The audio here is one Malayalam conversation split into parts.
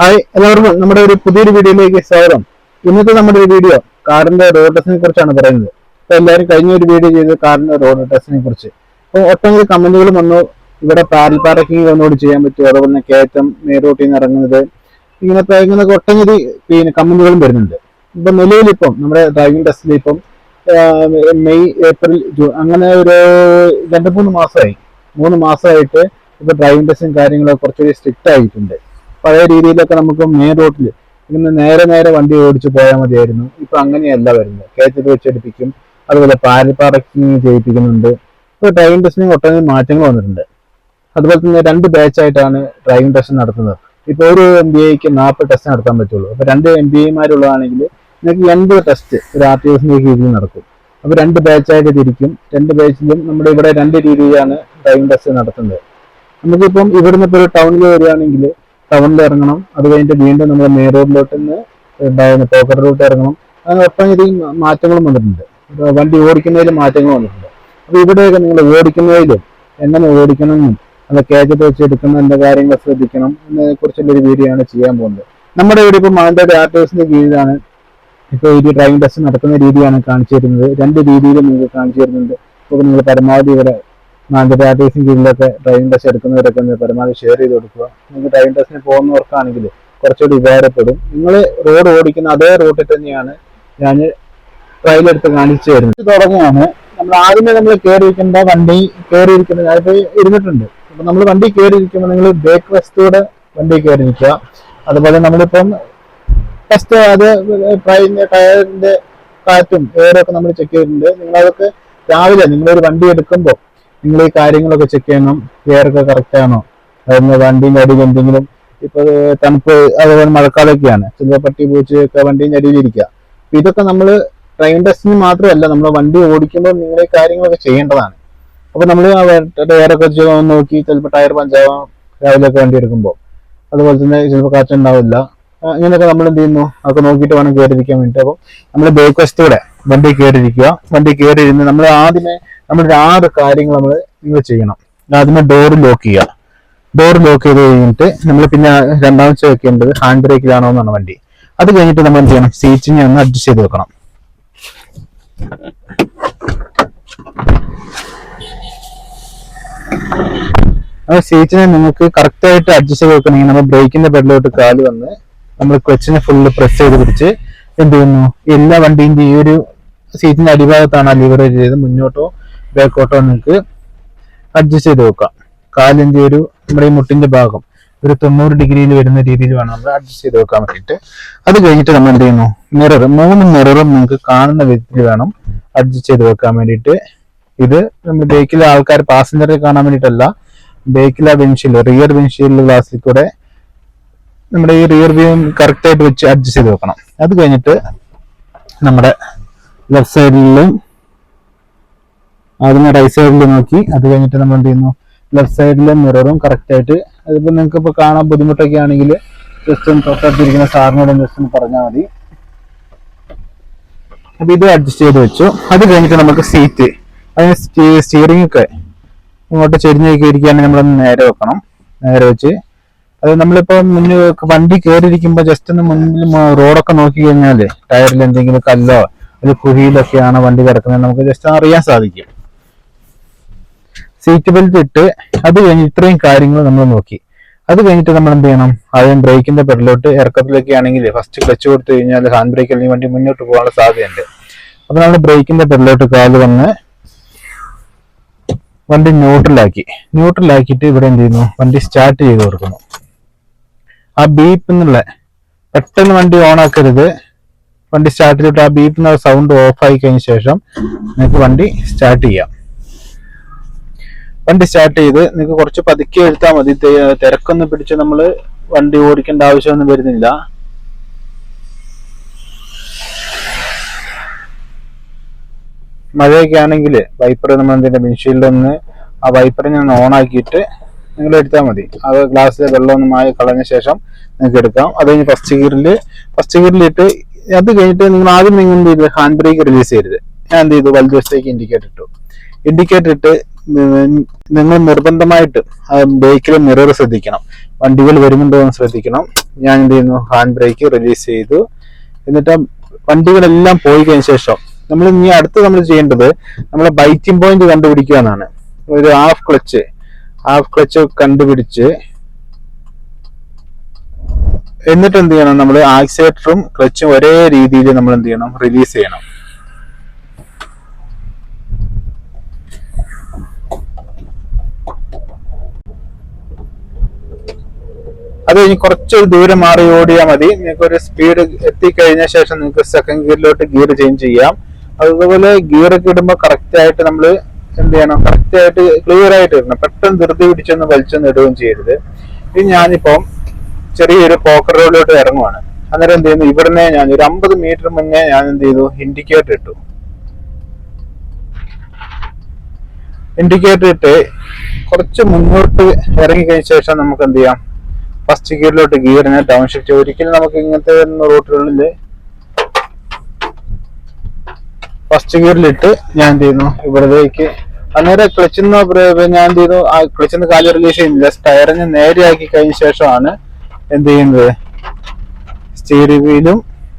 ഹായ് എല്ലാവർക്കും നമ്മുടെ ഒരു പുതിയൊരു വീഡിയോയിലേക്ക് സ്വാഗതം. ഇന്നത്തെ നമ്മുടെ ഒരു വീഡിയോ കാറിന്റെ റോഡ് ടെസ്റ്റിനെ കുറിച്ചാണ് പറയുന്നത്. അപ്പൊ എല്ലാവരും കഴിഞ്ഞ ഒരു വീഡിയോ ചെയ്ത് കാറിന്റെ റോഡ് ടെസ്റ്റിനെ കുറിച്ച്. അപ്പോൾ ഒട്ടനവധി കമന്റുകൾ വന്നു. ഇവിടെ പാരൽ പാർക്കിംഗ് ഒന്നുകൂടി ചെയ്യാൻ പറ്റുമോ അതുപോലെ തന്നെ കയറ്റം നിന്ന് ഇറങ്ങുന്നത്. ഇങ്ങനത്തെ ഇങ്ങനത്തെ ഒട്ടനവധി പിന്നെ കമന്റുകളും വരുന്നുണ്ട്. ഇപ്പൊ നിലവിൽ ഇപ്പം നമ്മുടെ ഡ്രൈവിംഗ് ടെസ്റ്റിൽ ഇപ്പം മെയ് ഏപ്രിൽ ജൂൺ അങ്ങനെ ഒരു രണ്ട് മൂന്ന് മാസമായി. മൂന്ന് മാസമായിട്ട് ഇപ്പൊ ഡ്രൈവിംഗ് ടെസ്റ്റും കാര്യങ്ങളൊക്കെ കുറച്ചുകൂടി സ്ട്രിക്റ്റ് ആയിട്ടുണ്ട്. പഴയ രീതിയിലൊക്കെ നമുക്ക് മെയിൻ റോഡിൽ ഇന്ന് നേരെ നേരെ വണ്ടി ഓടിച്ച് പോയാൽ മതിയായിരുന്നു. ഇപ്പൊ അങ്ങനെയല്ല വരുന്നത്. കയറ്റത്ത് വെച്ചെടുപ്പിക്കും. അതുപോലെ പാരപ്പാറക്കിങ് ചെയ്യിപ്പിക്കുന്നുണ്ട്. ഇപ്പൊ ഡ്രൈവിംഗ് ടെസ്റ്റിന് ഒട്ടനവധി മാറ്റങ്ങൾ വന്നിട്ടുണ്ട്. അതുപോലെ തന്നെ രണ്ട് ബാച്ച് ആയിട്ടാണ് ഡ്രൈവിംഗ് ടെസ്റ്റ് നടത്തുന്നത്. ഇപ്പൊ ഒരു എം ബി ഐക്ക് നാൽപ്പത് ടെസ്റ്റ് നടത്താൻ പറ്റുള്ളൂ. അപ്പൊ രണ്ട് എം ബി ഐമാരുള്ളതാണെങ്കിൽ നിങ്ങൾക്ക് എൺപത് ടെസ്റ്റ് ഒരു ആർ ടി എസിന്റെ കീഴിൽ നടക്കും. അപ്പൊ രണ്ട് ബാച്ചായിട്ട് തിരിക്കും. രണ്ട് ബാച്ചിലും നമ്മുടെ ഇവിടെ രണ്ട് രീതിയിലാണ് ഡ്രൈവിംഗ് ടെസ്റ്റ് നടത്തുന്നത്. നമുക്കിപ്പം ഇവിടുന്ന് ഇപ്പോൾ ഒരു ടൗണിൽ വരികയാണെങ്കിൽ ടൗണിൽ ഇറങ്ങണം. അത് കഴിഞ്ഞിട്ട് വീണ്ടും നമ്മൾ മെയിൻ റോഡിലോട്ട് നിന്ന് ഉണ്ടായിരുന്ന പോക്കറ്റ് റൂട്ട് ഇറങ്ങണം. അങ്ങനെ ഒട്ടനവധി മാറ്റങ്ങളും വന്നിട്ടുണ്ട്. വണ്ടി ഓടിക്കുന്നതിൽ മാറ്റങ്ങൾ വന്നിട്ടുണ്ട്. അപ്പോൾ ഇവിടെയൊക്കെ നിങ്ങൾ ഓടിക്കുന്നതിലും എങ്ങനെ ഓടിക്കണമെന്നും അത് കേജറ്റ് വെച്ച് എടുക്കുന്ന എന്താ കാര്യങ്ങൾ ശ്രദ്ധിക്കണം എന്നതിനെ കുറിച്ചുള്ള ഒരു വീഡിയോ ആണ് ചെയ്യാൻ പോകുന്നത്. നമ്മുടെ ഇവിടെ ഇപ്പോൾ മാനന്തവാടി ആർട്ടേഴ്സിന്റെ കീഴിലാണ് ഇപ്പോൾ ഈ ഡ്രൈവിംഗ് ടെസ്റ്റ് നടക്കുന്ന രീതിയാണ് കാണിച്ചു തരുന്നത്. രണ്ട് രീതിയിലും നിങ്ങൾക്ക് കാണിച്ചു തരുന്നുണ്ട്. ഇപ്പോൾ നിങ്ങൾ പരമാവധി ഇവിടെ മാനന്തവാടി ആർട്ടിസിന് കീഴിലൊക്കെ ഡ്രൈവിംഗ് ടെസ്റ്റ് എടുക്കുന്നവരൊക്കെ ഒന്ന് പരമാവധി ഷെയർ ചെയ്ത് കൊടുക്കുക. നിങ്ങൾക്ക് ഡ്രൈവിംഗ് ടെസ്റ്റിന് പോകുന്നവർക്കാണെങ്കിൽ കുറച്ചുകൂടി ഉപകാരപ്പെടും. നിങ്ങൾ റോഡ് ഓടിക്കുന്ന അതേ റൂട്ടിൽ തന്നെയാണ് ഞാൻ ട്രയൽ എടുത്ത് കാണിച്ചു തരുന്നത്. തുടങ്ങിയാണ് നമ്മൾ ആദ്യമേ നമ്മൾ കയറിയിരിക്കേണ്ട വണ്ടി കയറിയിരിക്കുന്ന ഞാനിപ്പോൾ ഇരുന്നിട്ടുണ്ട്. അപ്പം നമ്മൾ വണ്ടി കയറിയിരിക്കുമ്പോൾ നിങ്ങൾ ബ്രേക്ക് റെസ്റ്റോടെ വണ്ടി കയറിയിരിക്കുക അതുപോലെ നമ്മളിപ്പം ഫസ്റ്റ് അത് ട്രയലിന്റെ ടയറിന്റെ കാറ്റും എയറൊക്കെ നമ്മൾ ചെക്ക് ചെയ്തിട്ടുണ്ട്. നിങ്ങളതൊക്കെ രാവിലെ നിങ്ങളൊരു വണ്ടി എടുക്കുമ്പോൾ നിങ്ങൾ ഈ കാര്യങ്ങളൊക്കെ ചെക്ക് ചെയ്യണം. എയറൊക്കെ കറക്റ്റ് ആണോ? അതിന് വണ്ടിന്റെ അടിയിൽ എന്തെങ്കിലും ഇപ്പൊ തണുപ്പ് അതുപോലെ മഴക്കാലൊക്കെയാണ് ചില പട്ടി പൂച്ചയൊക്കെ വണ്ടീന്റെ അടിയിലിരിക്കുക അപ്പൊ ഇതൊക്കെ നമ്മൾ ട്രെയിൻ ടെസ്റ്റിന് മാത്രമല്ല നമ്മൾ വണ്ടി ഓടിക്കുമ്പോൾ നിങ്ങൾ ഈ കാര്യങ്ങളൊക്കെ ചെയ്യേണ്ടതാണ്. അപ്പൊ നമ്മൾ ടയറൊക്കെ നോക്കി ചിലപ്പോൾ ടയർ പഞ്ചാവാം രാവിലെയൊക്കെ വണ്ടി എടുക്കുമ്പോൾ അതുപോലെ തന്നെ ചിലപ്പോൾ കാറ്റുണ്ടാവില്ല ഇങ്ങനെയൊക്കെ നമ്മൾ എന്ത് ചെയ്യുന്നു? അതൊക്കെ നോക്കിയിട്ട് വേണം കയറിയിരിക്കാൻ വേണ്ടിയിട്ട്. അപ്പോൾ നമ്മൾ ബ്രേക്ക് വശത്തൂടെ വണ്ടി കയറിയിരിക്കുക. വണ്ടി കയറി ഇരുന്ന് നമ്മൾ ആദ്യമേ നമ്മൾ ആറ് കാര്യങ്ങൾ നമ്മൾ നിങ്ങൾ ചെയ്യണം. ആദ്യമേ ഡോർ ലോക്ക് ചെയ്യുക ഡോർ ലോക്ക് ചെയ്ത് കഴിഞ്ഞിട്ട് നമ്മൾ പിന്നെ രണ്ടാമത്തെ വെക്കേണ്ടത് ഹാൻഡ് ബ്രേക്കിലാണോ എന്നാണ് വണ്ടി. അത് കഴിഞ്ഞിട്ട് നമ്മൾ എന്ത് ചെയ്യണം? സീറ്റിനെ ഒന്ന് അഡ്ജസ്റ്റ് ചെയ്ത് വെക്കണം. സീറ്റിനെ നിങ്ങൾക്ക് കറക്റ്റ് ആയിട്ട് അഡ്ജസ്റ്റ് ചെയ്ത് വെക്കണമെങ്കിൽ നമ്മൾ ബ്രേക്കിന്റെ ബെഡിലോട്ട് കാൽ വന്ന് നമ്മൾ ക്ലച്ചിനെ ഫുള്ള് പ്രസ് ചെയ്ത് പിടിച്ച് എന്ത് ചെയ്യുന്നു? എല്ലാ വണ്ടീന്റെ ഈ ഒരു സീറ്റിന്റെ അടിഭാഗത്താണ് ആ ലിവർ ചെയ്ത് മുന്നോട്ടോ ബാക്കോട്ടോ നിങ്ങൾക്ക് അഡ്ജസ്റ്റ് ചെയ്ത് വെക്കാം. കാലിന്റെ ഒരു നമ്മുടെ ഈ മുട്ടിന്റെ ഭാഗം ഒരു തൊണ്ണൂറ് ഡിഗ്രിയിൽ വരുന്ന രീതിയിൽ വേണം നമ്മൾ അഡ്ജസ്റ്റ് ചെയ്ത് വെക്കാൻ വേണ്ടിയിട്ട്. അത് കഴിഞ്ഞിട്ട് നമ്മൾ എന്ത് ചെയ്യുന്നു? മിറർ മൂന്ന് മിററും നിങ്ങൾക്ക് കാണുന്ന വിധത്തിൽ വേണം അഡ്ജസ്റ്റ് ചെയ്ത് വെക്കാൻ വേണ്ടിയിട്ട്. ഇത് നമ്മൾ ബേക്കിലെ ആൾക്കാർ പാസഞ്ചറെ കാണാൻ വേണ്ടിയിട്ടല്ല ബേക്കിലെ വിൻഷീൽഡ് റിയർ വിൻഷീൽഡ് ഗ്ലാസ്സിൽ കൂടെ നമ്മുടെ ഈ റിയർ വ്യൂ കറക്റ്റ് ആയിട്ട് വെച്ച് അഡ്ജസ്റ്റ് ചെയ്ത് വെക്കണം. അത് കഴിഞ്ഞിട്ട് നമ്മുടെ ലെഫ്റ്റ് സൈഡിലും ആദ്യമേ റൈറ്റ് സൈഡിൽ നോക്കി. അത് കഴിഞ്ഞിട്ട് നമ്മൾ എന്ത് ചെയ്യുന്നു? ലെഫ്റ്റ് സൈഡിലെ മിററും കറക്റ്റ് ആയിട്ട് അതിപ്പോ നിങ്ങൾക്ക് ഇപ്പൊ കാണാൻ ബുദ്ധിമുട്ടൊക്കെ ആണെങ്കിൽ ജസ്റ്റ് ഒന്ന് തൊട്ടടുത്തിരിക്കുന്ന സാറിനോട് ജസ്റ്റ് ഒന്ന് പറഞ്ഞാൽ മതി. അപ്പൊ ഇത് അഡ്ജസ്റ്റ് ചെയ്ത് വെച്ചു. അത് കഴിഞ്ഞിട്ട് നമുക്ക് സീറ്റ് അതിന് സ്റ്റിയറിംഗ് ഒക്കെ ഇങ്ങോട്ട് ചെരിഞ്ഞൊക്കെ ഇരിക്കുകയാണെങ്കിൽ നമ്മളൊന്ന് നേരെ വെക്കണം. നേരെ വെച്ച്. അത് നമ്മളിപ്പോ മുന്നിൽ വണ്ടി കയറിയിരിക്കുമ്പോൾ ജസ്റ്റ് ഒന്ന് മുന്നിൽ റോഡൊക്കെ നോക്കി കഴിഞ്ഞാൽ ടയറിൽ എന്തെങ്കിലും കല്ലോ ഒരു കുഴിയിലൊക്കെയാണ് വണ്ടി കിടക്കുന്നത്. നമുക്ക് ജസ്റ്റ് അറിയാൻ സാധിക്കും. സീറ്റ് ബെൽറ്റ് ഇട്ട് അത് കഴിഞ്ഞ് ഇത്രയും കാര്യങ്ങൾ നമ്മൾ നോക്കി. അത് കഴിഞ്ഞിട്ട് നമ്മൾ എന്ത് ചെയ്യണം? ആദ്യം ബ്രേക്കിന്റെ പെടലോട്ട് ഇറക്കത്തിലൊക്കെ ആണെങ്കിൽ ഫസ്റ്റ് ക്ലച്ച് കൊടുത്തു കഴിഞ്ഞാൽ ഹാൻഡ് ബ്രേക്ക് അല്ലെങ്കിൽ വണ്ടി മുന്നോട്ട് പോകാനുള്ള സാധ്യതയുണ്ട്. അപ്പൊ നമ്മൾ ബ്രേക്കിന്റെ പെടലോട്ട് കാൽ വന്ന് വണ്ടി ന്യൂട്രലാക്കി ന്യൂട്രലാക്കിയിട്ട് ഇവിടെ എന്ത് ചെയ്യുന്നു? വണ്ടി സ്റ്റാർട്ട് ചെയ്ത് കൊടുക്കുന്നു. ആ ബീപ്പ് എന്നുള്ള പെട്ടെന്ന് വണ്ടി ഓൺ ആക്കരുത്. വണ്ടി സ്റ്റാർട്ട് ചെയ്തിട്ട് ആ ബീപ്പ് എന്നുള്ള സൗണ്ട് ഓഫ് ആയി കഴിഞ്ഞ ശേഷം നിങ്ങൾക്ക് വണ്ടി സ്റ്റാർട്ട് ചെയ്യാം. വണ്ടി സ്റ്റാർട്ട് ചെയ്ത് നിങ്ങൾക്ക് കുറച്ച് പതുക്കെ എടുത്താൽ മതി. തിരക്കൊന്നും പിടിച്ച് നമ്മൾ വണ്ടി ഓടിക്കേണ്ട ആവശ്യമൊന്നും വരുന്നില്ല. മഴയൊക്കെ ആണെങ്കിൽ വൈപ്പർ നമ്മൾ എന്തിന്റെ ഒന്ന് ആ വൈപ്പറിനെ ഒന്ന് ഓൺ ആക്കിയിട്ട് നിങ്ങൾ എടുത്താൽ മതി. അത് ഗ്ലാസ്സിലെ വെള്ളം ഒന്ന് മായി കളഞ്ഞ ശേഷം നിങ്ങൾക്ക് എടുക്കാം. അത് കഴിഞ്ഞ് ഫസ്റ്റ് ഗിയറിൽ ഫസ്റ്റ് ഗിയറിലിട്ട് അത് കഴിഞ്ഞിട്ട് നിങ്ങൾ ആദ്യം നിങ്ങൾ എന്ത് ഹാൻഡ് ബ്രേക്ക് റിലീസ് ചെയ്യരുത്. ഞാൻ എന്ത് ചെയ്തു? വലതുവശത്തേക്ക് ഇൻഡിക്കേറ്റർ ഇട്ടു. ഇൻഡിക്കേറ്റർ ഇട്ട് നിങ്ങൾ നിർബന്ധമായിട്ട് ബൈക്കിലെ മിറർ ശ്രദ്ധിക്കണം. വണ്ടികൾ വരുന്നുണ്ടോ എന്ന് ശ്രദ്ധിക്കണം. ഞാൻ എന്ത് ചെയ്യുന്നു? ഹാൻഡ് ബ്രേക്ക് റിലീസ് ചെയ്തു. എന്നിട്ട് വണ്ടികളെല്ലാം പോയി കഴിഞ്ഞ ശേഷം നമ്മൾ ഇനി അടുത്ത് നമ്മൾ ചെയ്യേണ്ടത് നമ്മളെ ബൈറ്റിംഗ് പോയിന്റ് കണ്ടുപിടിക്കുക എന്നാണ്. ഒരു ഹാഫ് ക്ലച്ച് ഹാഫ് ക്ലച്ച് കണ്ടുപിടിച്ച് എന്നിട്ട് എന്ത് ചെയ്യണം? നമ്മൾ ആക്സിലേറ്ററും ക്ലച്ചും ഒരേ രീതിയിൽ നമ്മൾ എന്ത് ചെയ്യണം? റിലീസ് ചെയ്യണം. അത് കഴിഞ്ഞ് കുറച്ചൊരു ദൂരം മാറി ഓടിയാൽ മതി. നിങ്ങൾക്ക് ഒരു സ്പീഡ് എത്തിക്കഴിഞ്ഞ ശേഷം നിങ്ങൾക്ക് സെക്കൻഡ് ഗിയറിലോട്ട് ഗിയർ ചേഞ്ച് ചെയ്യാം. അതുപോലെ ഗിയർ ഒക്കെ ഇടുമ്പോൾ കറക്റ്റ് ആയിട്ട് നമ്മൾ എന്ത് ചെയ്യണം? കറക്റ്റ് ആയിട്ട് ക്ലിയർ ആയിട്ട് ഇടണം. പെട്ടെന്ന് ധൃതി പിടിച്ചൊന്ന് വലിച്ചൊന്ന് ഇടുകയും ചെയ്യരുത്. ഇനി ഞാനിപ്പം ചെറിയൊരു പോക്കർ റോഡിലോട്ട് ഇറങ്ങുവാണ്. അന്നേരം എന്ത് ചെയ്യുന്നു? ഇവിടുന്ന് ഞാൻ ഒരു അമ്പത് മീറ്റർ മുന്നേ ഞാൻ എന്ത് ചെയ്തു? ഇൻഡിക്കേറ്റർ ഇട്ടു. ഇൻഡിക്കേറ്റർ ഇട്ട് കുറച്ച് മുന്നോട്ട് ഇറങ്ങി കഴിഞ്ഞ ശേഷം നമുക്ക് എന്ത് ചെയ്യാം? ഫസ്റ്റ് ഗിയറിലോട്ട് ഗിയറിനെ ഡൗൺ ഷിഫ്റ്റ് ഒരിക്കലും നമുക്ക് ഇങ്ങനത്തെ റൂട്ടുകളിൽ ഫസ്റ്റ് ഗിയറിലിട്ട് ഞാൻ എന്ത് ചെയ്യുന്നു? ഇവിടത്തേക്ക് അന്നേരം ക്ലച്ചിന്ന് ഞാൻ എന്ത് ചെയ്യുന്നു? ആ ക്ലച്ചിന്ന് കാൽ റിലീസ് ചെയ്യുന്നില്ല. ടയറിന് നേരെയാക്കി കഴിഞ്ഞ ശേഷമാണ് എന്ത് ചെയ്യുന്നത്? സ്റ്റീറിംഗ് വീലും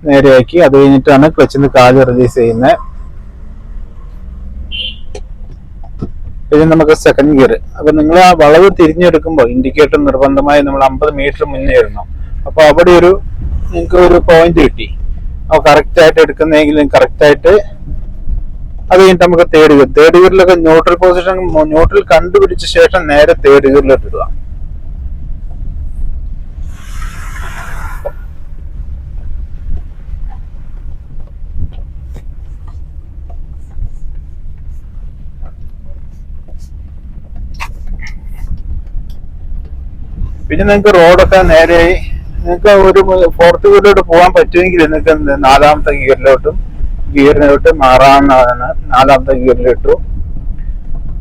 നേരെയാക്കി. അത് കഴിഞ്ഞിട്ടാണ് ക്ലച്ചിന്ന് കാൽ റിലീസ് ചെയ്യുന്നത്. പിന്നെ നമുക്ക് സെക്കൻഡ് ഗിയർ അപ്പൊ നിങ്ങൾ ആ വളവ് തിരിഞ്ഞെടുക്കുമ്പോൾ ഇൻഡിക്കേറ്റർ നിർബന്ധമായി നമ്മൾ അമ്പത് മീറ്റർ മുന്നേ ഇടണം. അപ്പൊ അവിടെ ഒരു നിങ്ങൾക്ക് ഒരു പോയിന്റ് കിട്ടി. അപ്പൊ കറക്റ്റ് ആയിട്ട് എടുക്കുന്നെങ്കിൽ കറക്റ്റ് ആയിട്ട് അത് കഴിഞ്ഞിട്ട് നമുക്ക് തേർഡ് ഗിയർ തേർഡ് ഗിയറിലൊക്കെ ന്യൂട്രൽ പൊസിഷൻ ന്യൂട്രൽ കണ്ടുപിടിച്ച ശേഷം നേരെ തേർഡ് ഗിയറിലോട്ട് ഇടുക. പിന്നെ നിങ്ങൾക്ക് റോഡൊക്കെ നേരെയായി നിങ്ങൾക്ക് ഒരു ഫോർത്ത് ഗിയറിലോട്ട് പോകാൻ പറ്റുമെങ്കിൽ നിങ്ങൾക്ക് നാലാമത്തെ ഗിയറിലോട്ടും ഗിയറിലോട്ട് മാറാവുന്നതാണ് നാലാമത്തെ ഗിയറിലിട്ടു.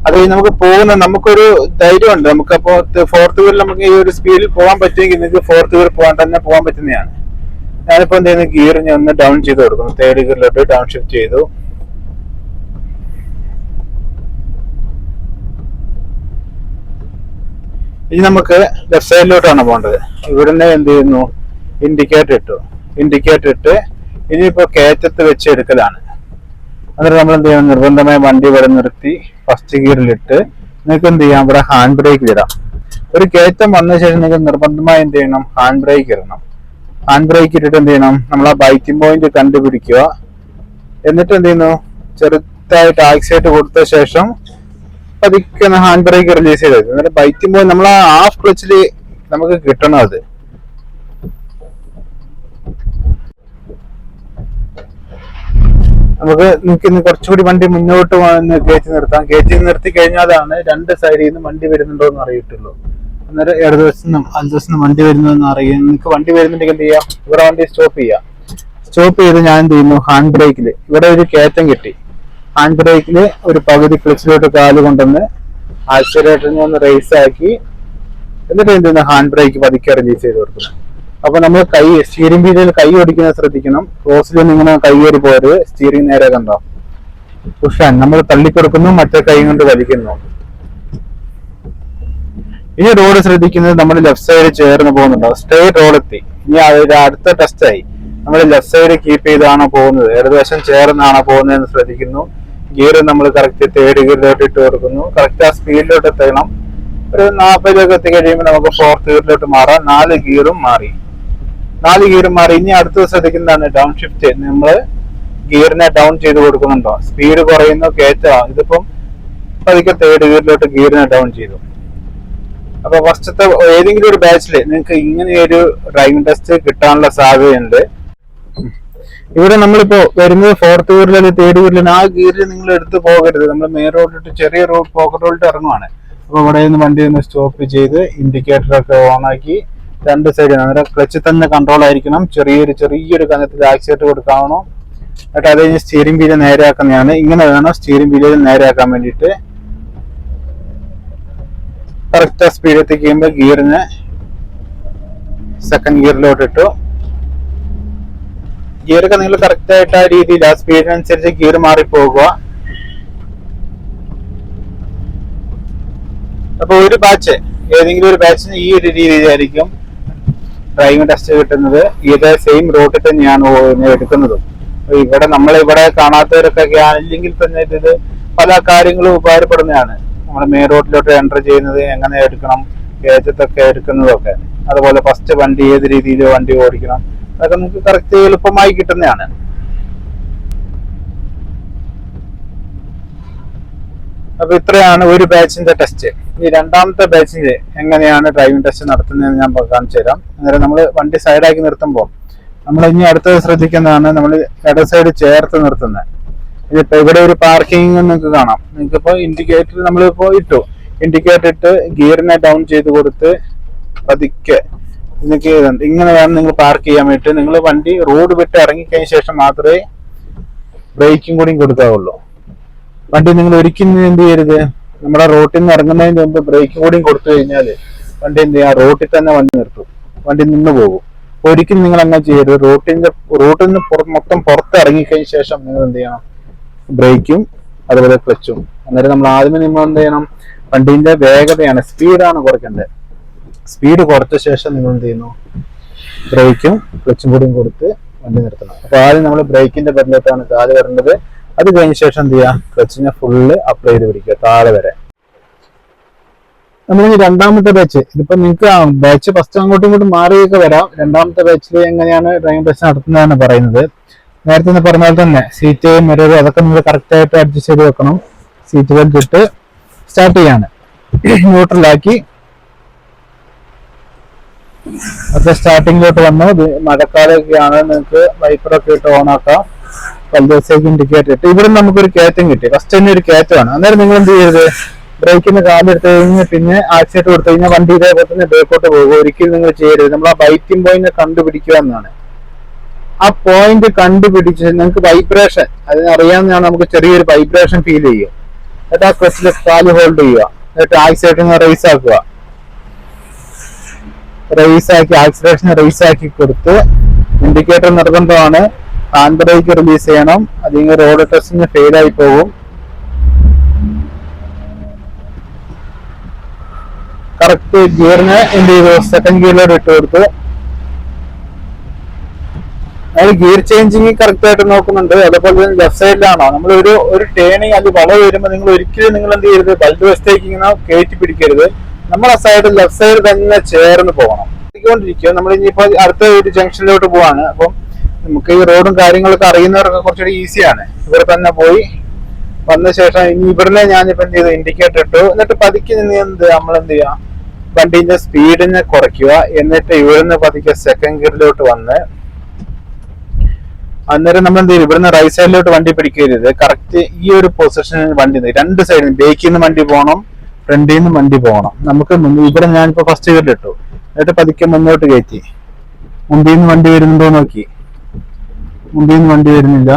അത് നമുക്ക് പോകുന്ന നമുക്കൊരു ധൈര്യമുണ്ട്. നമുക്കപ്പോ ഫോർത്ത് ഗിയറിൽ നമുക്ക് ഈ ഒരു സ്പീഡിൽ പോകാൻ പറ്റുമെങ്കിൽ നിങ്ങൾക്ക് ഫോർത്ത് ഗിയർ പോകാൻ തന്നെ പോകാൻ പറ്റുന്നതാണ്. ഞാനിപ്പോ എന്ത് ചെയ്യുന്നത് ഗിയർ ഞാൻ ഒന്ന് ഡൗൺ ചെയ്ത് കൊടുക്കുന്നു. തേർഡ് ഗിയറിലോട്ട് ഡൗൺ ഷിഫ്റ്റ് ചെയ്തു. ഇനി നമുക്ക് ലെഫ്റ്റ് സൈഡിലോട്ടാണ് പോകേണ്ടത് ഇവിടുന്ന് എന്ത് ചെയ്യുന്നു? ഇൻഡിക്കേറ്റർ ഇട്ടു. ഇൻഡിക്കേറ്റർ ഇട്ട് ഇനിയിപ്പോ കയറ്റത്ത് വെച്ച് എടുക്കലാണ്. അന്നേരം നമ്മൾ എന്ത് ചെയ്യണം? നിർബന്ധമായി വണ്ടി വരെ നിർത്തി ഫസ്റ്റ് ഗിയറിലിട്ട് നിങ്ങൾക്ക് എന്ത് ചെയ്യാം? ഇവിടെ ഹാൻഡ് ബ്രേക്ക് ഇടാം. ഒരു കയറ്റം വന്ന ശേഷം നിങ്ങൾ നിർബന്ധമായി എന്ത് ചെയ്യണം? ഹാൻഡ് ബ്രേക്ക് ഇടണം. ഹാൻഡ് ബ്രേക്ക് ഇട്ടിട്ട് എന്ത് ചെയ്യണം? നമ്മൾ ആ ബൈക്കിംഗ് പോയിന്റ് കണ്ടുപിടിക്കുക. എന്നിട്ട് എന്ത് ചെയ്യുന്നു? ചെറുതായിട്ട് ആക്സിഡന്റ് കൊടുത്ത ശേഷം പതുക്കെ ഹാൻഡ് ബ്രേക്ക് റിലീസ് ചെയ്തത്. എന്നിട്ട് ബൈക്കുമ്പോൾ നമ്മൾ ആ ഹാഫ് ക്ലച്ചിൽ നമുക്ക് കിട്ടണം അത്. നമുക്ക് നിൽക്കുന്ന കുറച്ചുകൂടി വണ്ടി മുന്നോട്ട് വന്ന് കയറ്റി നിർത്താം. കയറ്റി നിർത്തി കഴിഞ്ഞാലാണ് രണ്ട് സൈഡിൽ നിന്ന് വണ്ടി വരുന്നുണ്ടോ എന്ന് അറിയത്തുള്ളൂ. അന്നേരം ഇടതുവശത്ത് നിന്നും അഞ്ച് നിന്നും വണ്ടി വരുന്നതെന്ന് അറിയാം. നിങ്ങൾക്ക് വണ്ടി വരുന്നുണ്ടെങ്കിൽ എന്ത് ചെയ്യാം? ഇവിടെ വണ്ടി സ്റ്റോപ്പ് ചെയ്യാം. സ്റ്റോപ്പ് ചെയ്ത് ഞാൻ എന്ത് ചെയ്യുന്നു? ഹാൻഡ് ബ്രേക്കിൽ ഇവിടെ ഒരു കയറ്റം കിട്ടി. ഹാൻഡ് ബ്രേക്കിൽ ഒരു പകുതി ക്ലച്ചിലോട്ട് കാൽ കൊണ്ടുവന്ന് ആക്സിലേറ്ററിനെ ഒന്ന് റേസ് ആക്കി. എന്നിട്ട് എന്ത് ചെയ്യുന്ന? ഹാൻഡ് ബ്രേക്ക് പതുക്കെ റിലീസ് ചെയ്ത് കൊടുക്കുന്നത് അപ്പൊ നമ്മൾ കൈ സ്റ്റീറിംഗ് വീലിൽ കൈ ഓടിക്കുന്നത് ശ്രദ്ധിക്കണം. ക്രോസിലൊന്നും ഇങ്ങനെ കൈ കയറി പോയത്. സ്റ്റീറിംഗ് നേരെ കണ്ടോ? പുഷാൻ നമ്മൾ തള്ളിക്കൊടുക്കുന്നു മറ്റേ കൈ കൊണ്ട് വലിക്കുന്നു. ഇനി റോഡ് ശ്രദ്ധിക്കുന്നത് നമ്മൾ ലെഫ്റ്റ് സൈഡ് ചേർന്ന് പോകുന്നുണ്ടോ? സ്ട്രേറ്റ് റോഡ് എത്തി. ഇനി അതിന്റെ അടുത്ത ടെസ്റ്റായി നമ്മൾ ലെഫ്റ്റ് സൈഡ് കീപ്പ് ചെയ്താണോ പോകുന്നത്? ഇടതുവശം ചേർന്നാണോ പോകുന്നത് എന്ന് ശ്രദ്ധിക്കുന്നു. ഗിയർ നമ്മൾ കറക്റ്റ് തേർഡ് ഗിയറിലോട്ട് ഇട്ട് കൊടുക്കുന്നു. കറക്റ്റ് ആ സ്പീഡിലോട്ട് എത്തണം. ഒരു നാൽപ്പതിലൊക്കെ എത്തി കഴിയുമ്പോൾ നമുക്ക് ഫോർത്ത് ഗിയറിലോട്ട് മാറാം. നാല് ഗിയറും മാറി. നാല് ഗിയറും മാറി. ഇനി അടുത്ത ശ്രദ്ധിക്കുന്നതാണ് ഡൗൺ ഷിഫ്റ്റ് നമ്മൾ ഗിയറിനെ ഡൗൺ ചെയ്ത് കൊടുക്കുന്നുണ്ടോ? സ്പീഡ് കുറയുന്നു കയറ്റം. ഇതിപ്പം പതുക്കെ തേർഡ് ഗിയറിലോട്ട് ഗിയറിനെ ഡൗൺ ചെയ്തു. അപ്പൊ ഫസ്റ്റത്തെ ഏതെങ്കിലും ഒരു ബാച്ചിൽ നിങ്ങൾക്ക് ഇങ്ങനെ ഒരു ഡ്രൈവിംഗ് ടെസ്റ്റ് കിട്ടാനുള്ള സാധ്യതയുണ്ട്. ഇവിടെ നമ്മളിപ്പോ വരുന്നത് ഫോർത്ത് ഗിയറിൽ അല്ലെങ്കിൽ തേർഡ് ഗിയറിൽ ആ ഗിയറിൽ നിങ്ങൾ എടുത്ത് പോകരുത്. നമ്മൾ മെയിൻ റോഡിലിട്ട് ചെറിയ റോഡ് പോക്കറ്റ് റോഡിട്ട് ഇറങ്ങുവാണ്. അപ്പൊ ഇവിടെ നിന്ന് വണ്ടി ഒന്ന് സ്റ്റോപ്പ് ചെയ്ത് ഇൻഡിക്കേറ്റർ ഒക്കെ ഓൺ ആക്കി രണ്ട് സൈഡിൽ അന്നേരം ക്ലച്ച് തന്നെ കൺട്രോൾ ആയിരിക്കണം. ചെറിയൊരു ചെറിയൊരു കനത്തിൽ ആക്സിഡന്റ് കൊടുക്കാവണം. എന്നിട്ട് അത് കഴിഞ്ഞ് സ്റ്റിയറിംഗ് വീൽ നേരെയാക്കുന്നതാണ്. ഇങ്ങനെ വേണം സ്റ്റിയറിംഗ് വീൽ നേരെയാക്കാൻ വേണ്ടിയിട്ട്. കറക്റ്റ് സ്പീഡ് എത്തിക്കുമ്പോൾ ഗിയറിന് സെക്കൻഡ് ഗിയറിലോട്ട് ഇട്ടു. ഗിയറൊക്കെ നിങ്ങൾ കറക്റ്റ് ആയിട്ട് ആ രീതിയിൽ ആ സ്പീഡിനനുസരിച്ച് ഗിയർ മാറിപ്പോകുക അപ്പൊ ഒരു ബാച്ച് ഏതെങ്കിലും ഒരു ബാച്ചിന് ഈ ഒരു രീതിയിലായിരിക്കും ഡ്രൈവിംഗ് ടെസ്റ്റ് കിട്ടുന്നത്. ഇതേ സെയിം റൂട്ടിൽ തന്നെയാണ് എടുക്കുന്നത്. ഇവിടെ നമ്മൾ ഇവിടെ കാണാത്തവരൊക്കെ അല്ലെങ്കിൽ തന്നെ ഇത് പല കാര്യങ്ങളും ഉപകാരപ്പെടുന്നതാണ്. നമ്മൾ മെയിൻ റോഡിലോട്ട് എന്റർ ചെയ്യുന്നത് എങ്ങനെ എടുക്കണം കയറ്റത്തൊക്കെ എടുക്കുന്നതൊക്കെ. അതുപോലെ ഫസ്റ്റ് വണ്ടി ഏത് രീതിയിൽ വണ്ടി ഓടിക്കണം അതൊക്കെ നമുക്ക് കറക്റ്റ് എളുപ്പമായി കിട്ടുന്നതാണ്. അപ്പൊ ഇത്രയാണ് ഒരു ബാച്ചിന്റെ ടെസ്റ്റ് ഇനി രണ്ടാമത്തെ ബാച്ചിൽ എങ്ങനെയാണ് ഡ്രൈവിംഗ് ടെസ്റ്റ് നടത്തുന്നതെന്ന് ഞാൻ കാണിച്ചു തരാം. അന്നേരം നമ്മൾ വണ്ടി സൈഡാക്കി നിർത്തുമ്പോൾ നമ്മൾ ഇനി അടുത്തത് ശ്രദ്ധിക്കുന്നതാണ് നമ്മൾ ഇട സൈഡ് ചേർത്ത് നിർത്തുന്നത് ഇതിപ്പോ ഇവിടെ ഒരു പാർക്കിംഗ് നിങ്ങൾക്ക് കാണാം. നിങ്ങൾക്ക് ഇപ്പോൾ ഇൻഡിക്കേറ്റർ നമ്മളിപ്പോ ഇട്ടു. ഇൻഡിക്കേറ്റർ ഇട്ട് ഗിയറിനെ ഡൗൺ ചെയ്ത് കൊടുത്ത് പതുക്കെ നിങ്ങൾക്ക്. ഇങ്ങനെ വേണം നിങ്ങൾ പാർക്ക് ചെയ്യാൻ വേണ്ടിയിട്ട്. നിങ്ങൾ വണ്ടി റോഡ് വിട്ട് ഇറങ്ങിക്കഴിഞ്ഞ ശേഷം മാത്രമേ ബ്രേക്കും കൂടി കൊടുക്കാവുള്ളൂ. വണ്ടി നിങ്ങൾ ഒരിക്കലും എന്ത് ചെയ്യരുത്. നമ്മുടെ റോട്ടിൽ നിന്ന് ഇറങ്ങുന്നതിന് മുമ്പ് ബ്രേക്ക് കൂടി കൊടുത്തു കഴിഞ്ഞാൽ വണ്ടി എന്ത് ചെയ്യാം? റോട്ടിൽ തന്നെ വണ്ടി നിർത്തും. വണ്ടി നിന്ന് പോകും. ഒരിക്കലും നിങ്ങൾ അങ്ങനെ ചെയ്യരുത്. റോട്ടിന്റെ റോട്ടിൽ നിന്ന് മൊത്തം പുറത്ത് ഇറങ്ങിക്കഴിഞ്ഞ ശേഷം നിങ്ങൾ എന്ത് ചെയ്യണം? ബ്രേക്കും അതുപോലെ ക്ലച്ചും അന്നേരം നമ്മൾ ആദ്യമേ നിങ്ങൾ എന്ത് ചെയ്യണം? വണ്ടിന്റെ വേഗതയാണ് സ്പീഡാണ് കുറയ്ക്കേണ്ടത്. സ്പീഡ് കുറച്ച ശേഷം നിങ്ങൾ എന്ത് ചെയ്യുന്നു? ബ്രേക്കും ക്ലച്ചും കൂടിയും കൊടുത്ത് വണ്ടി നിർത്തണം. അപ്പൊ ആദ്യം നമ്മൾ ബ്രേക്കിന്റെ ബദലത്താണ് കാൽ വരേണ്ടത്. അത് കഴിഞ്ഞ ശേഷം എന്ത് ചെയ്യാം ക്ലച്ചിനെ ഫുള്ള് അപ്ലൈ ചെയ്ത് പിടിക്കുക താഴെ വരെ. നമ്മൾ രണ്ടാമത്തെ ബാച്ച് ഇതിപ്പോ നിങ്ങൾക്ക് ബാച്ച് ഫസ്റ്റ് അങ്ങോട്ടും ഇങ്ങോട്ടും മാറിയൊക്കെ വരാം. രണ്ടാമത്തെ ബാച്ചിൽ എങ്ങനെയാണ് ഡ്രൈവിംഗ് ടെസ്റ്റ് നടത്തുന്നതെന്ന് പറയുന്നത്. നേരത്തെ പറഞ്ഞ പോലെ തന്നെ സീറ്റ് മിറർ അതൊക്കെ നിങ്ങൾ കറക്റ്റ് ആയിട്ട് അഡ്ജസ്റ്റ് ചെയ്ത് വെക്കണം. സീറ്റ് ബെൽറ്റ് ഇട്ട് സ്റ്റാർട്ട് ചെയ്യാണ്. ന്യൂട്രലാക്കി ഒക്കെ സ്റ്റാർട്ടിങ്ങിലോട്ട് വന്നു. മഴക്കാലൊക്കെ ആണ് നിങ്ങൾക്ക് വൈപ്പറൊക്കെ ഇട്ട് ഓൺ ആക്കാം. വലതുവശത്തേക്ക് ഇൻഡിക്കേറ്റർ ഇട്ട്. ഇവിടെ നമുക്കൊരു കയറ്റം കിട്ടി. ഫസ്റ്റ് തന്നെ ഒരു കയറ്റമാണ്. അന്നേരം നിങ്ങൾ എന്ത് ചെയ്യരുത് ബ്രേക്കിന് കാലെടുത്ത് കഴിഞ്ഞ് പിന്നെ ആക്സിഡന്റ് കൊടുത്തു കഴിഞ്ഞാൽ വണ്ടി ഇതേപോലെ തന്നെ ബേക്കോട്ട് പോകും. ഒരിക്കലും നിങ്ങൾ ചെയ്യരുത്. നമ്മൾ ആ ബൈക്കിംഗ് പോയിന്റ് കണ്ടുപിടിക്കുക എന്നാണ്. ആ പോയിന്റ് കണ്ടുപിടിച്ച് നിങ്ങൾക്ക് വൈബ്രേഷൻ അതിനറിയാവുന്നതാണ് നമുക്ക് ചെറിയൊരു വൈബ്രേഷൻ ഫീൽ ചെയ്യുക. എന്നിട്ട് ആ ക്ലച്ചിൽ കാൽ ഹോൾഡ് ചെയ്യുക. എന്നിട്ട് ആക്സിഡന്റ് റേസ് ആക്കുക. റേസ് ആക്കി ആക്സിലേഷൻ റേസ് ആക്കി കൊടുത്ത് ഇൻഡിക്കേറ്റർ നിർബന്ധമാണ്. ഹാൻഡ് ബ്രേക്ക് റിലീസ് ചെയ്യണം. അല്ലെങ്കിൽ റോഡ് ടെസ്റ്റിന് ഫെയിൽ ആയി പോകും. കറക്റ്റ് ഗിയറിന് എന്ത് ചെയ്തു? സെക്കൻഡ് ഗിയറിലോട് ഇട്ട് കൊടുത്തു. അതിൽ ഗിയർ ചേഞ്ചിങ് കറക്റ്റ് ആയിട്ട് നോക്കുന്നുണ്ട്. അതേപോലെ തന്നെ ലെഫ്റ്റ് സൈഡിലാണോ നമ്മൾ ഒരു ഒരു ടേണിങ് അത് വളവ് വരുമ്പോൾ നിങ്ങൾ ഒരിക്കലും നിങ്ങൾ എന്ത് ചെയ്യരുത് വലത് വെസ്റ്റേക്ക് ഇങ്ങനെ കയറ്റി പിടിക്കരുത്. നമ്മൾ ആ സൈഡ് ലെഫ്റ്റ് സൈഡ് തന്നെ ചേർന്ന് പോകണം. എത്തിക്കൊണ്ടിരിക്കുക നമ്മൾ ഇനിയിപ്പോ അടുത്ത ഒരു ജംഗ്ഷനിലോട്ട് പോവാണ്. അപ്പം നമുക്ക് ഈ റോഡും കാര്യങ്ങളൊക്കെ അറിയുന്നവർക്ക് കുറച്ചുകൂടി ഈസിയാണ് ഇവിടെ തന്നെ പോയി വന്ന ശേഷം ഇനി ഇവിടുന്ന് ഞാനിപ്പോ എന്ത് ചെയ്തു? ഇൻഡിക്കേറ്റർ ഇട്ടു. എന്നിട്ട് പതുക്കെ നിന്ന് എന്ത് നമ്മൾ എന്ത് ചെയ്യാം വണ്ടിന്റെ സ്പീഡിനെ കുറയ്ക്കുക. എന്നിട്ട് ഇവിടുന്ന് പതുക്കെ സെക്കൻഡ് ഗിയറിലോട്ട് വന്ന് അന്നേരം നമ്മൾ എന്ത് ചെയ്യും? ഇവിടുന്ന് റൈറ്റ് സൈഡിലോട്ട് വണ്ടി പിടിക്കരുത്. കറക്റ്റ് ഈ ഒരു പൊസിഷനിൽ വണ്ടി രണ്ട് സൈഡിൽ ബേക്കിൽ നിന്ന് വണ്ടി പോകണം ഫ്രണ്ടിൽ നിന്ന് വണ്ടി പോകണം. നമുക്ക് ഇവിടെ ഞാനിപ്പോ ഫസ്റ്റ് ഗിയറിൽ ഇട്ടു. എന്നിട്ട് പതുക്കെ മുന്നോട്ട് കയറ്റി. മുമ്പിൽ നിന്ന് വണ്ടി വരുന്നുണ്ടോ നോക്കി. മുമ്പിൽ നിന്ന് വണ്ടി വരുന്നില്ല.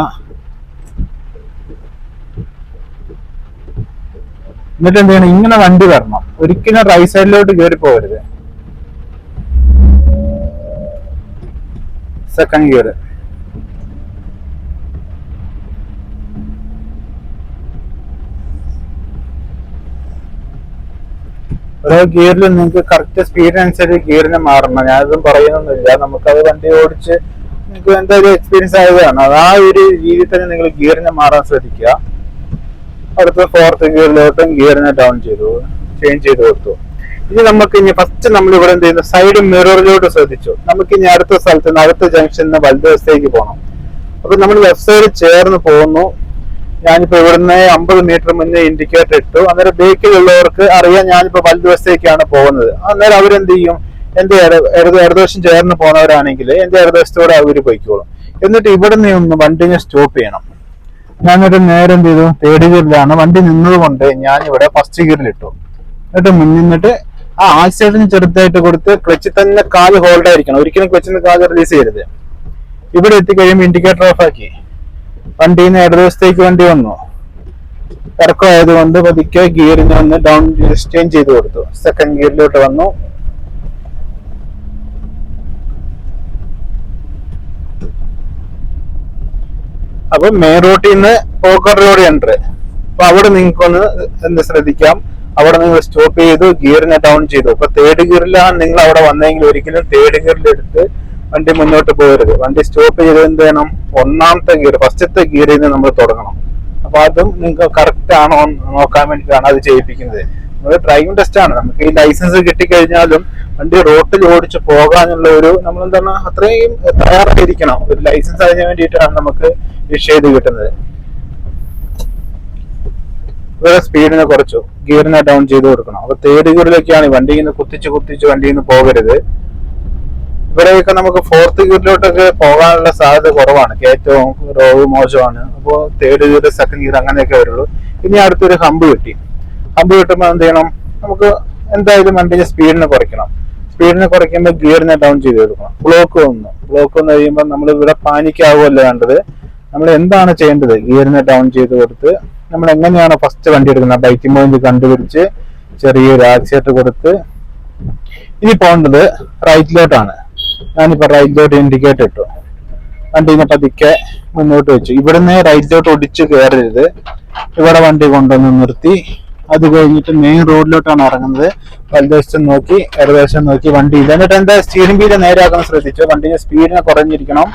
എന്നിട്ട് എന്ത് ചെയ്യണം? ഇങ്ങനെ വണ്ടി വരണം. ഒരിക്കലും റൈറ്റ് സൈഡിലോട്ട് കയറി പോകരുത്. സെക്കൻഡ് ഗിയർ ഓരോ ഗിയറിൽ നിങ്ങൾക്ക് കറക്റ്റ് സ്പീഡിനനുസരിച്ച് ഗിയറിന് മാറണം. ഞാനതും പറയുന്നൊന്നുമില്ല. നമുക്കത് വണ്ടി ഓടിച്ച് നിങ്ങൾക്ക് എന്തായാലും എക്സ്പീരിയൻസ് ആയതാണ്. അത് ആ ഒരു രീതിയിൽ തന്നെ നിങ്ങൾ ഗിയറിനെ മാറാൻ ശ്രദ്ധിക്കുക. അടുത്ത ഫോർത്ത് ഗിയറിലോട്ടും ഗിയറിനെ ഡൗൺ ചെയ്തു ചേഞ്ച് ചെയ്ത് കൊടുത്തു. ഇനി നമുക്ക് ഇനി ഫസ്റ്റ് നമ്മൾ ഇവിടെ എന്ത് ചെയ്യുന്നു? സൈഡ് മിററിലോട്ട് ശ്രദ്ധിച്ചു. നമുക്ക് ഇനി അടുത്ത സ്ഥലത്ത് നിന്ന് അടുത്ത ജംഗ്ഷനിൽ നിന്ന് വലതുവശത്തേക്ക് പോകണം അപ്പൊ നമ്മൾ ലെഫ്റ്റ് സൈഡ് ചേർന്ന് പോകുന്നു. ഞാനിപ്പോ ഇവിടുന്ന് അമ്പത് മീറ്റർ മുന്നേ ഇൻഡിക്കേറ്റർ ഇട്ടു. അന്നേരം ബേക്കിലുള്ളവർക്ക് അറിയാം ഞാനിപ്പോ വലതുവശത്തേക്കാണ് പോകുന്നത്. അന്നേരം അവരെന്ത് ചെയ്യും എന്റെ ഇട- ഇടത് ഇടതുവശം ചേർന്ന് പോകുന്നവരാണെങ്കിൽ എന്റെ ഇടതുവശത്തോടെ അവർ പോയിക്കോളും. എന്നിട്ട് ഇവിടെ നിന്ന് വണ്ടിനെ സ്റ്റോപ്പ് ചെയ്യണം. ഞാനൊരു നേരം എന്ത് ചെയ്തു തേർഡ് ഗിയറിലാണ്. വണ്ടി നിന്നതുകൊണ്ട് ഞാൻ ഇവിടെ ഫസ്റ്റ് ഗിയറിൽ ഇട്ടു. എന്നിട്ട് മുന്നിന്നിട്ട് ആ ആക്സിഡന്റിന് ചെറുതായിട്ട് കൊടുത്ത് ക്ലച്ച് തന്നെ കാൽ ഹോൾഡ് ആയിരിക്കണം. ഒരിക്കലും ക്ലച്ചിന് കാൽ റിലീസ് ചെയ്യരുത്. ഇവിടെ എത്തിക്കഴിയുമ്പോൾ ഇൻഡിക്കേറ്റർ ഓഫ് ആക്കി. വണ്ടിയിൽ നേരെ വണ്ടി വന്നു. ഇറക്കം ആയതുകൊണ്ട് പതുക്കെ ഗിയറിന് വന്ന് ഡൗൺ ചേഞ്ച് ചെയ്ത് കൊടുത്തു. സെക്കൻഡ് ഗിയറിലോട്ട് വന്നു. അപ്പൊ മെയിൻ റോട്ടിൽ നിന്ന് പോക്കർ റോഡ് എൻട്രി അപ്പൊ അവിടെ നിങ്ങൾക്കൊന്ന് എന്ത് ശ്രദ്ധിക്കാം? അവിടെ നിങ്ങൾ സ്റ്റോപ്പ് ചെയ്തു ഗിയറിനെ ഡൗൺ ചെയ്തു. അപ്പൊ തേർഡ് ഗിയറിലാണ് നിങ്ങൾ അവിടെ വന്നെങ്കിൽ ഒരിക്കലും തേർഡ് ഗിയറിൽ എടുത്ത് വണ്ടി മുന്നോട്ട് പോകരുത്. വണ്ടി സ്റ്റോപ്പ് ചെയ്ത് ഒന്നാമത്തെ ഗിയർ ഫസ്റ്റത്തെ ഗിയറിൽ നിന്ന് നമ്മൾ തുടങ്ങണം. അപ്പൊ അതും നിങ്ങൾക്ക് കറക്റ്റ് ആണോ നോക്കാൻ വേണ്ടിയിട്ടാണ് അത് ചെയ്യിപ്പിക്കുന്നത്. നമ്മൾ ഡ്രൈവിംഗ് ടെസ്റ്റ് ആണ്. നമുക്ക് ഈ ലൈസൻസ് കിട്ടിക്കഴിഞ്ഞാലും വണ്ടി റോട്ടിൽ ഓടിച്ച് പോകാനുള്ള ഒരു നമ്മൾ എന്താണ് അത്രയും തയ്യാറായിരിക്കണം. ഒരു ലൈസൻസ് അതിന് വേണ്ടിയിട്ടാണ് നമുക്ക് ഇഷ്യൂ ചെയ്ത് കിട്ടുന്നത്. വേറെ സ്പീഡിനെ കുറച്ചു. ഗിയറിനെ ഡൗൺ ചെയ്ത് കൊടുക്കണം. അപ്പൊ ഈ വണ്ടിയിൽ നിന്ന് കുത്തിച്ച് കുത്തിച്ച് വണ്ടിയിൽ നിന്ന് പോകരുത്. ഇവിടെയൊക്കെ നമുക്ക് ഫോർത്ത് ഗിയറിലോട്ടൊക്കെ പോകാനുള്ള സാധ്യത കുറവാണ്. കയറ്റവും റോവ് മോശമാണ്. അപ്പോൾ തേർഡ് ഗിയർ സെക്കൻഡ് ഗിയർ അങ്ങനെയൊക്കെ വരുള്ളൂ. ഇനി അടുത്തൊരു ഹമ്പ് കിട്ടി. ഹമ്പ് കിട്ടുമ്പോൾ എന്ത് ചെയ്യണം? നമുക്ക് എന്തായാലും വണ്ടിന്റെ സ്പീഡിനെ കുറയ്ക്കണം. സ്പീഡിനെ കുറയ്ക്കുമ്പോൾ ഗിയറിനെ ഡൗൺ ചെയ്ത് കൊടുക്കണം ബ്ലോക്ക് വന്നു ബ്ലോക്ക് വന്നു കഴിയുമ്പോൾ നമ്മൾ ഇവിടെ പാനിക് ആവുമല്ലോ വേണ്ടത്? നമ്മൾ എന്താണ് ചെയ്യേണ്ടത്? ഗിയറിനെ ഡൗൺ ചെയ്ത് കൊടുത്ത് നമ്മൾ എങ്ങനെയാണ് ഫസ്റ്റ് വണ്ടി എടുക്കുന്നത്? ബൈക്കിംഗ് പോയിന്റ് കണ്ടുപിടിച്ച് ചെറിയൊരു ആക്സിഡന്റ് കൊടുത്ത് ഇനി പോകേണ്ടത് റൈറ്റിലോട്ടാണ് ഞാനിപ്പോ റൈറ്റിലോട്ട് ഇൻഡിക്കേറ്റ് ഇട്ടു. വണ്ടിനെ പതുക്കെ മുന്നോട്ട് വെച്ചു. ഇവിടുന്ന് റൈറ്റിലോട്ട് ഒടിച്ച് കയറരുത് ഇവിടെ വണ്ടി കൊണ്ടുവന്ന് നിർത്തി. അത് കഴിഞ്ഞിട്ട് മെയിൻ റോഡിലോട്ടാണ് ഇറങ്ങുന്നത്. വലതുവശം നോക്കി ഇടതുവശം നോക്കി വണ്ടി. എന്നിട്ട് എന്താ സ്റ്റിയറിംഗ് വീൽ നേരെയാക്കാൻ ശ്രദ്ധിച്ചു? വണ്ടിന്റെ സ്പീഡിനെ കുറഞ്ഞിരിക്കണം.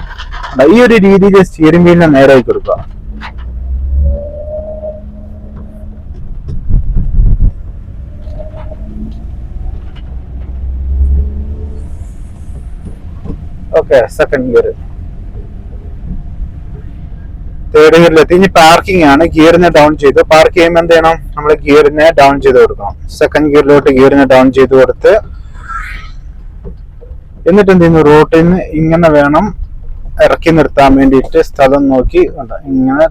ഈ ഒരു രീതിയിൽ സ്റ്റിയറിംഗ് വീലിനെ നേരാക്കി കൊടുക്കുക. ഓക്കെ സെക്കൻഡ് ഗിയർ തേർഡ് ഗിയറിലെത്തി ഇനി പാർക്കിംഗ് ആണ്. ഗിയറിനെ ഡൗൺ ചെയ്തു. പാർക്ക് ചെയ്യുമ്പോൾ എന്ത് ചെയ്യണം? നമ്മൾ ഗിയറിനെ ഡൗൺ ചെയ്ത് കൊടുക്കണം. സെക്കൻഡ് ഗിയറിലോട്ട് ഗിയറിനെ ഡൗൺ ചെയ്ത് കൊടുത്ത് എന്നിട്ട് എന്ത് ചെയ്യുന്നു? റോട്ടിൽ നിന്ന് ഇങ്ങനെ വേണം ഇറക്കി നിർത്താൻ വേണ്ടിയിട്ട് സ്ഥലം നോക്കി ഇങ്ങനെ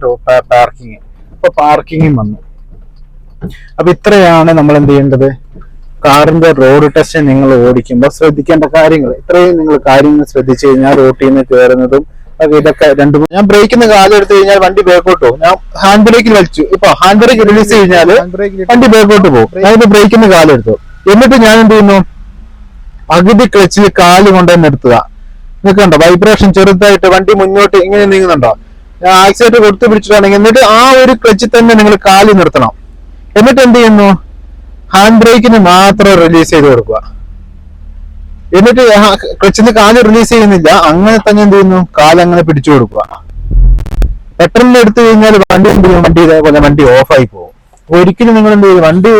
പാർക്കിങ് അപ്പൊ പാർക്കിങ്ങും വന്നു. അപ്പൊ ഇത്രയാണ് നമ്മൾ എന്ത് ചെയ്യേണ്ടത്? കാറിന്റെ റോഡ് ടെസ്റ്റ് നിങ്ങൾ ഓടിക്കുമ്പോൾ ശ്രദ്ധിക്കേണ്ട കാര്യങ്ങൾ. ഇത്രയും നിങ്ങൾ കാര്യങ്ങൾ ശ്രദ്ധിച്ചു കഴിഞ്ഞാൽ റോട്ടിൽ നിന്ന് കയറുന്നതും ഇതൊക്കെ രണ്ടു ഞാൻ ബ്രേക്കിന് കാലം എടുത്തു കഴിഞ്ഞാൽ വണ്ടി ബേക്കോട്ട് പോകും. ഞാൻ ഹാൻഡ് ബ്രേക്കിൽ വലിച്ചു. ഇപ്പൊ ഹാൻഡ് ബ്രേക്ക് റിലീസ് കഴിഞ്ഞാൽ വണ്ടി ബേക്കോട്ട് പോകും. ഞാനിപ്പോ ബ്രേക്കിന് കാലം എടുത്തു. എന്നിട്ട് ഞാൻ എന്ത് ചെയ്യുന്നു? പകുതി ക്ലച്ചിൽ കാൽ കൊണ്ടുതന്നെ നിർത്തുക. നിൽക്കണ്ടോ? വൈബ്രേഷൻ ചെറുതായിട്ട് വണ്ടി മുന്നോട്ട് ഇങ്ങനെ നീങ്ങുന്നുണ്ടോ? ഞാൻ ആക്സിഡന്റ് കൊടുത്തു പിടിച്ചിട്ടാണെങ്കിൽ എന്നിട്ട് ആ ഒരു ക്ലച്ചിൽ തന്നെ നിങ്ങൾ കാൽ നിർത്തണം. എന്നിട്ട് എന്ത് ചെയ്യുന്നു? ഹാൻഡ് ബ്രേക്കിന് മാത്രം റിലീസ് ചെയ്ത് കൊടുക്കുക. എന്നിട്ട് ക്ലച്ചിന് കാൽ റിലീസ് ചെയ്യുന്നില്ല. അങ്ങനെ തന്നെ എന്ത് ചെയ്യുന്നു? കാൽ അങ്ങനെ പിടിച്ചു കൊടുക്കുക. പെട്ടെന്ന് എടുത്തു കഴിഞ്ഞാൽ വണ്ടി എന്ത് ചെയ്യും? വണ്ടി ഇതേപോലെ വണ്ടി ഓഫായി പോകും. ഒരിക്കലും നിങ്ങൾ എന്ത് ചെയ്യും വണ്ടി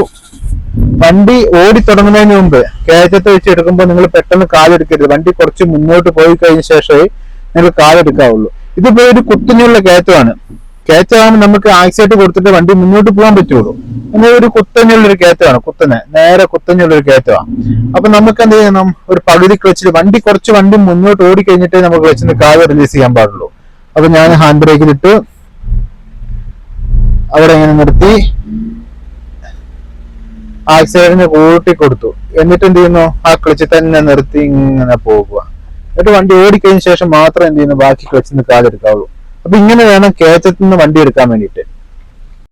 വണ്ടി ഓടി തുടങ്ങുന്നതിന് മുമ്പ് കേറ്റത്ത് വെച്ച് എടുക്കുമ്പോൾ നിങ്ങൾ പെട്ടെന്ന് കാലെടുക്കരുത് വണ്ടി കുറച്ച് മുന്നോട്ട് പോയി കഴിഞ്ഞ ശേഷമേ നിങ്ങൾ കാലെടുക്കാവുള്ളൂ ഇതിപ്പോ ഒരു കുത്തിനുള്ള കയറ്റമാണ്. കയറ്റമാകുമ്പോൾ നമുക്ക് ആക്സിഡന്റ് കൊടുത്തിട്ട് വണ്ടി മുന്നോട്ട് പോകാൻ പറ്റുള്ളൂ. എന്നാൽ ഒരു കുത്തഞ്ഞുള്ളൊരു കയറ്റമാണ് കുത്തനെ നേരെ കുത്തഞ്ഞുള്ളൊരു കയറ്റമാണ്. അപ്പൊ നമുക്ക് എന്ത് ചെയ്യണം? ഒരു പകുതി വെച്ചിട്ട് വണ്ടി കുറച്ച് വണ്ടി മുന്നോട്ട് ഓടി കഴിഞ്ഞിട്ടേ നമുക്ക് ക്ലച്ചിന് കാവ് റിലീസ് ചെയ്യാൻ പാടുള്ളൂ. അപ്പൊ ഞാൻ ഹാൻഡ് ബ്രേക്കിലിട്ട് അവിടെ ഇങ്ങനെ നിർത്തി. ആക്സിഡന്റിന് കൂട്ടി കൊടുത്തു. എന്നിട്ട് എന്ത് ചെയ്യുന്നു? ആ ക്ലച്ചിൽ തന്നെ നിർത്തി ഇങ്ങനെ പോകുക എന്നിട്ട് വണ്ടി ഓടിക്കഴിഞ്ഞ ശേഷം മാത്രം എന്ത് ചെയ്യുന്നു? ബാക്കി ക്ലച്ചിൽ നിന്ന് കാലെടുക്കാവുള്ളൂ അപ്പൊ ഇങ്ങനെ വേണം കയറ്റത്തിൽ നിന്ന് വണ്ടി എടുക്കാൻ വേണ്ടിയിട്ട്.